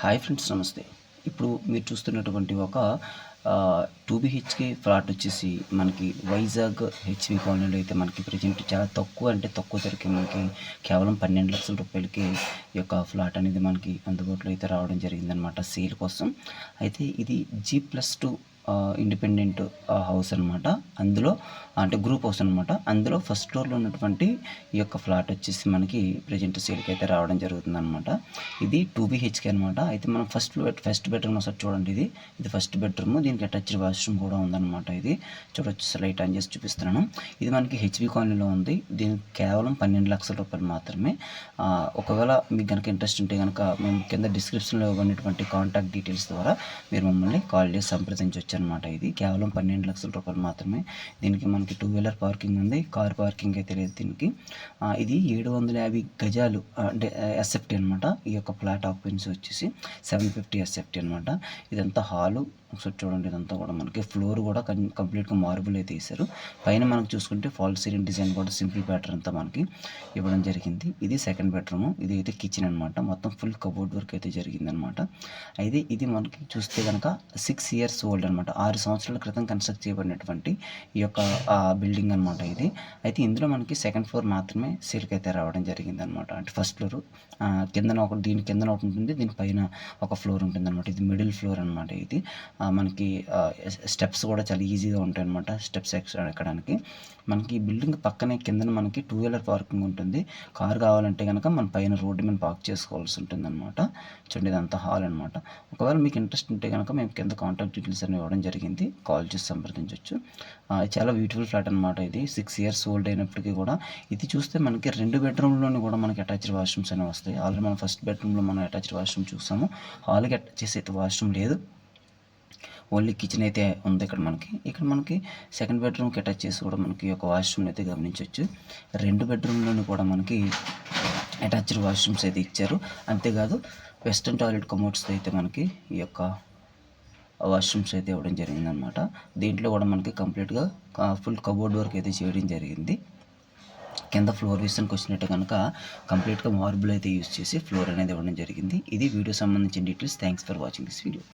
Hi friends నమస్తే. ఇప్పుడు మీరు చూస్తున్నటువంటి ఒక టూ బిహెచ్కే ఫ్లాట్ వచ్చేసి మనకి వైజాగ్ హెచ్వి కాలనీలో అయితే మనకి ప్రజెంట్ చాలా తక్కువ అంటే తక్కువ ధరకే మనకి కేవలం పన్నెండు లక్షల రూపాయలకి ఈ యొక్క ఫ్లాట్ అనేది మనకి అందుబాటులో అయితే రావడం జరిగిందనమాట సేల్ కోసం. అయితే ఇది G plus two independent house అనమాట అందులో అంటే గ్రూప్ హౌస్ అనమాట అందులో ఫస్ట్ ఫ్లోర్లో ఉన్నటువంటి ఈ యొక్క ఫ్లాట్ వచ్చేసి మనకి ప్రజెంట్ సేల్కి అయితే రావడం జరుగుతుంది అనమాట ఇది టూ బీహెచ్కే అనమాట అయితే మనం ఫస్ట్ ఫస్ట్ బెడ్రూమ్ ఒకసారి చూడండి ఇది. ఇది ఫస్ట్ బెడ్రూమ్ దీనికి అటాచ్డ్ వాష్రూమ్ కూడా ఉందన్నమాట ఇది. చూడొచ్చు లైట్ ఆన్ చేసి చూపిస్తున్నాను. ఇది మనకి హెచ్బి కాలనీలో ఉంది. దీనికి కేవలం పన్నెండు లక్షల రూపాయలు మాత్రమే. ఒకవేళ మీకు కనుక ఇంట్రెస్ట్ ఉంటే కనుక మేము కింద డిస్క్రిప్షన్లో ఇవ్వనటువంటి కాంటాక్ట్ డీటెయిల్స్ ద్వారా మీరు మమ్మల్ని కాల్ చేసి సంప్రదించవచ్చు అనమాట ఇది. కేవలం పన్నెండు లక్షల రూపాయలు మాత్రమే. దీనికి మనకి టూ వీలర్ పార్కింగ్ ఉంది. కార్ పార్కింగ్ అయితే లేదు దీనికి. ఇది ఏడు వందల యాభై గజాలు అంటే ఎస్ఎఫ్టీ అనమాట ఈ యొక్క ఫ్లాట్ ఆక్యుపెన్సీ వచ్చేసి సెవెన్ ఫిఫ్టీ ఎస్ఎఫ్టీ అనమాట ఇదంతా హాలు. ఒకసారి చూడండి ఇదంతా కూడా మనకి. ఫ్లోర్ కూడా కం- కంప్లీట్గా మార్బుల్ అయితే వేశారు పైన మనకు చూసుకుంటే ఫాల్ సీలింగ్ డిజైన్ కూడా సింపుల్ ప్యాటర్న్ అంతా మనకి ఇవ్వడం జరిగింది. ఇది సెకండ్ బెడ్రూమ్ ఇది అయితే కిచెన్ అనమాట మొత్తం ఫుల్ కబోర్డ్ వర్క్ అయితే జరిగింది అనమాట అయితే ఇది మనకి చూస్తే కనుక సిక్స్ ఇయర్స్ ఓల్డ్ అనమాట ఆరు సంవత్సరాల క్రితం కన్స్ట్రక్ట్ చేయబడినటువంటి ఈ యొక్క బిల్డింగ్ అనమాట ఇది. అయితే ఇందులో మనకి సెకండ్ ఫ్లోర్ మాత్రమే సీల్కి అయితే రావడం జరిగింది అనమాట అంటే ఫస్ట్ ఫ్లోర్ కిందన ఒక దీని కిందన ఒకటి ఉంటుంది దీని పైన ఒక ఫ్లోర్ ఉంటుంది అనమాట ఇది మిడిల్ ఫ్లోర్ అనమాట ఇది. మనకి స్టెప్స్ కూడా చాలా ఈజీగా ఉంటాయి అనమాట స్టెప్స్ ఎక్కడానికి. మనకి ఈ బిల్డింగ్ పక్కనే కిందన మనకి టూ వీలర్ పార్కింగ్ ఉంటుంది. కార్ కావాలంటే కనుక మన పైన రోడ్డు మీద పార్క్ చేసుకోవాల్సి ఉంటుంది అనమాట చూడండి ఇదంతా హాల్ అనమాట. ఒకవేళ మీకు ఇంట్రెస్ట్ ఉంటే కనుక మేము కింద కాంటాక్ట్ డీటెయిల్స్ అని ఇవ్వడం జరిగింది. కాల్ చేసి సంప్రదించవచ్చు చాలా బ్యూటిఫుల్ ఫ్లాట్ అనమాట ఇది. సిక్స్ ఇయర్స్ ఓల్డ్ అయినప్పటికీ కూడా ఇది చూస్తే మనకి రెండు బెడ్రూమ్లోని కూడా మనకి అటాచ్డ్ వాష్రూమ్స్ అనేవి వస్తాయి. ఆల్రెడీ మనం ఫస్ట్ బెడ్రూమ్లో మనం అటాచ్డ్ వాష్రూమ్ చూసాము. హాల్కి అటాచ్ చేసి అయితే వాష్రూమ్ లేదు. ఓన్లీ కిచెన్ అయితే ఉంది ఇక్కడ మనకి. ఇక్కడ మనకి సెకండ్ బెడ్రూమ్కి అటాచ్ చేసి కూడా మనకి ఒక వాష్రూమ్ అయితే గమనించవచ్చు రెండు బెడ్రూమ్లోని కూడా మనకి అటాచ్డ్ వాష్రూమ్స్ అయితే ఇచ్చారు. అంతేకాదు వెస్ట్రన్ టాయిలెట్ కమోడ్స్ అయితే మనకి ఈ యొక్క వాష్రూమ్స్ అయితే ఇవ్వడం జరిగిందనమాట దీంట్లో కూడా మనకి కంప్లీట్గా ఫుల్ కబోర్డ్ వర్క్ అయితే చేయడం జరిగింది. కింద ఫ్లోర్ విషయానికి వచ్చినట్టు కనుక కంప్లీట్గా మార్బుల్ అయితే యూస్ చేసి ఫ్లోర్ అనేది ఇవ్వడం జరిగింది. ఇది వీడియో సంబంధించిన details. Thanks for watching this video.